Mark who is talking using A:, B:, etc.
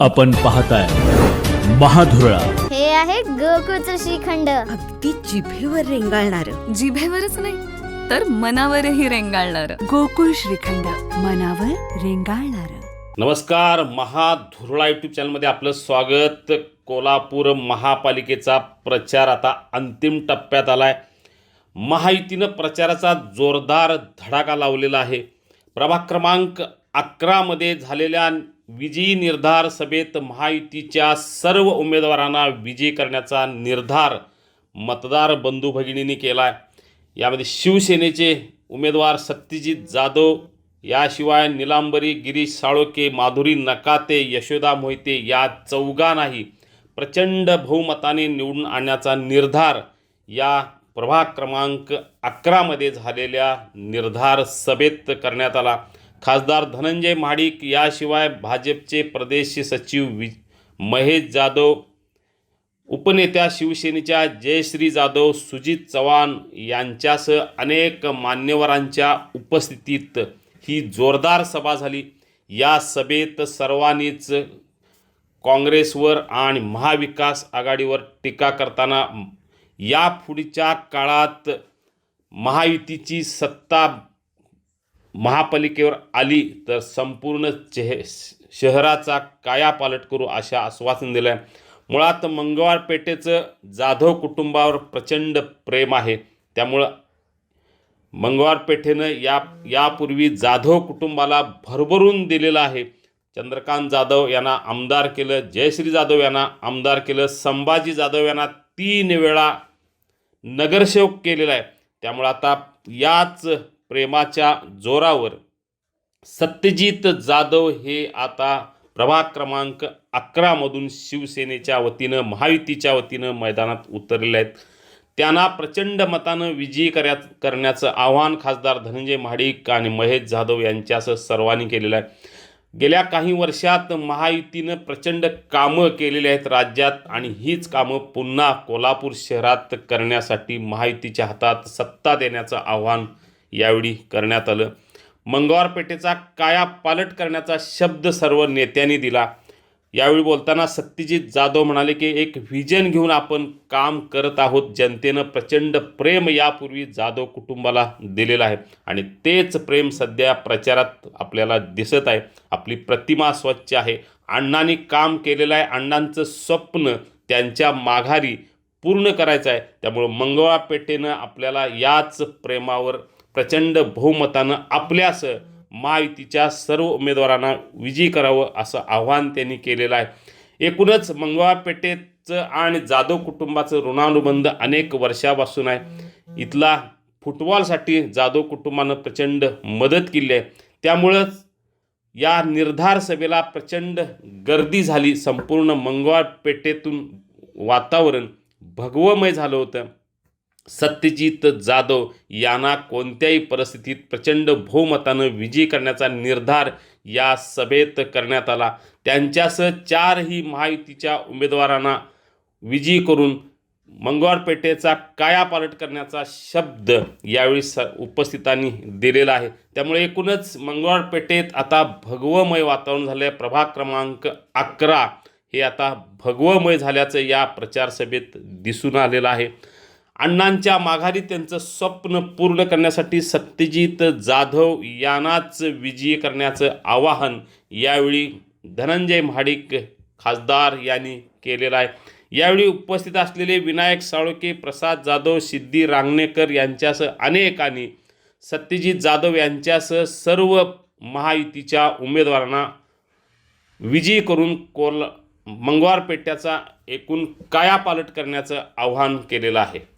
A: आपण पाहताय महाधुरळा.
B: हे आहे गोकुळचं श्रीखंड.
C: अगदी जिभेवर रेंगाळणार.
D: जिभेवरच नाही तर मनावरही रेंगाळणार.
C: गोकुळ श्रीखंड मनावर रेंगाळणार.
E: नमस्कार महाधुरळा यूट्यूब चॅनलमध्ये आपलं स्वागत. कोल्हापूर महापालिकेचा प्रचार आता अंतिम टप्प्यात आला आहे महायुतीनं प्रचाराचा जोरदार धडाका लावलेला आहे. प्रभाग क्रमांक अकरामध्ये झालेल्या विजयी निर्धार सभेत महायुतीच्या सर्व उमेदवारांना विजयी करण्याचा निर्धार मतदार बंधू भगिनींनी केला आहे यामध्ये शिवसेनेचे उमेदवार सत्यजित जाधव याशिवाय निलांबरी गिरीश साळोके माधुरी नकाते यशोदा मोहिते या चौघांनाही प्रचंड बहुमताने निवडून आणण्याचा निर्धार या प्रभाग क्रमांक अकरामध्ये झालेल्या निर्धार सभेत करण्यात आला. खासदार धनंजय महाडिक याशिवाय भाजपचे प्रदेश सचिव वि महेश जाधव उपनेत्या शिवसेनेच्या जयश्री जाधव सुजित चव्हाण यांच्यासह अनेक मान्यवरांच्या उपस्थितीत ही जोरदार सभा झाली. या सभेत सर्वांनीच काँग्रेसवर आणि महाविकास आघाडीवर टीका करताना या पुढच्या काळात महायुतीची सत्ता महापालिकेवर आली तर संपूर्ण चेह शहराचा कायापालट करू अशा आश्वासन दिलं आहे मुळात मंगळवार पेठेचं जाधव कुटुंबावर प्रचंड प्रेम आहे. त्यामुळं मंगळवार पेठेनं या यापूर्वी जाधव कुटुंबाला भरभरून दिलेलं आहे. चंद्रकांत जाधव यांना आमदार केलं जयश्री जाधव यांना आमदार केलं संभाजी जाधव यांना तीन वेळा नगरसेवक केलेला आहे. त्यामुळं आता याच प्रेमाच्या जोरावर सत्यजित जाधव हे आता प्रभाग क्रमांक अकरामधून शिवसेनेच्या वतीनं महायुतीच्या वतीनं मैदानात उतरलेले आहेत. त्यांना प्रचंड मतानं विजयी कर्या करण्याचं आव्हान खासदार धनंजय महाडिक आणि महेश जाधव यांच्यासह सर्वांनी केलेलं आहे. गेल्या काही वर्षात महायुतीनं प्रचंड कामं केलेली आहेत राज्यात आणि हीच कामं पुन्हा कोल्हापूर शहरात करण्यासाठी महायुतीच्या हातात सत्ता देण्याचं आव्हान यावेळी करण्यात आलं. मंगळवार पेठेचा कायापालट करण्याचा शब्द सर्व नेत्यांनी दिला. यावेळी बोलताना सत्यजित जाधव म्हणाले की एक व्हिजन घेऊन आपण काम करत आहोत. जनतेनं प्रचंड प्रेम यापूर्वी जाधव कुटुंबाला दिलेलं आहे आणि तेच प्रेम सध्या प्रचारात आपल्याला दिसत आहे. आपली प्रतिमा स्वच्छ आहे. अण्णांनी काम केलेलं आहे. अण्णांचं स्वप्न त्यांच्या माघारी पूर्ण करायचं आहे. त्यामुळं मंगळवार पेठेनं आपल्याला याच प्रेमावर प्रचंड बहुमतानं आपल्यास महायुतीच्या सर्व उमेदवारांना विजयी करावं असं आव्हान त्यांनी केलेलं आहे. एकूणच मंगळवार पेठेचं आणि जाधव कुटुंबाचं ऋणानुबंध अनेक वर्षापासून आहे. इथला फुटबॉलसाठी जाधव कुटुंबानं प्रचंड मदत केली आहे. त्यामुळंच या निर्धार सभेला प्रचंड गर्दी झाली. संपूर्ण मंगळवार पेठेतून वातावरण भगवमय झालं होतं. सत्यजित जाधव यांना कोणत्याही परिस्थितीत प्रचंड बहुमतानं विजयी करण्याचा निर्धार या सभेत करण्यात आला. त्यांच्यासह चारही महायुतीच्या उमेदवारांना विजयी करून मंगळवार पेठेचा कायापालट करण्याचा शब्द यावेळी स उपस्थितांनी दिलेला आहे. त्यामुळे एकूणच मंगळवार पेठेत आता भगवमय वातावरण झालं आहे प्रभाग क्रमांक अकरा हे आता भगवमय झाल्याचं या प्रचार सभेत दिसून आलेलं आहे. अण्णांच्या माघारी त्यांचं स्वप्न पूर्ण करण्यासाठी सत्यजित जाधव यांनाच विजयी करण्याचं आवाहन यावेळी धनंजय महाडिक खासदार यांनी केलेलं आहे. यावेळी उपस्थित असलेले विनायक साळोके प्रसाद जाधव सिद्धी रांगणेकर यांच्यासह अनेकांनी सत्यजित जाधव यांच्यासह सर्व महायुतीच्या उमेदवारांना विजयी करून कोल मंगळवार पेट्याचा एकूण कायापालट करण्याचं आव्हान केलेलं आहे.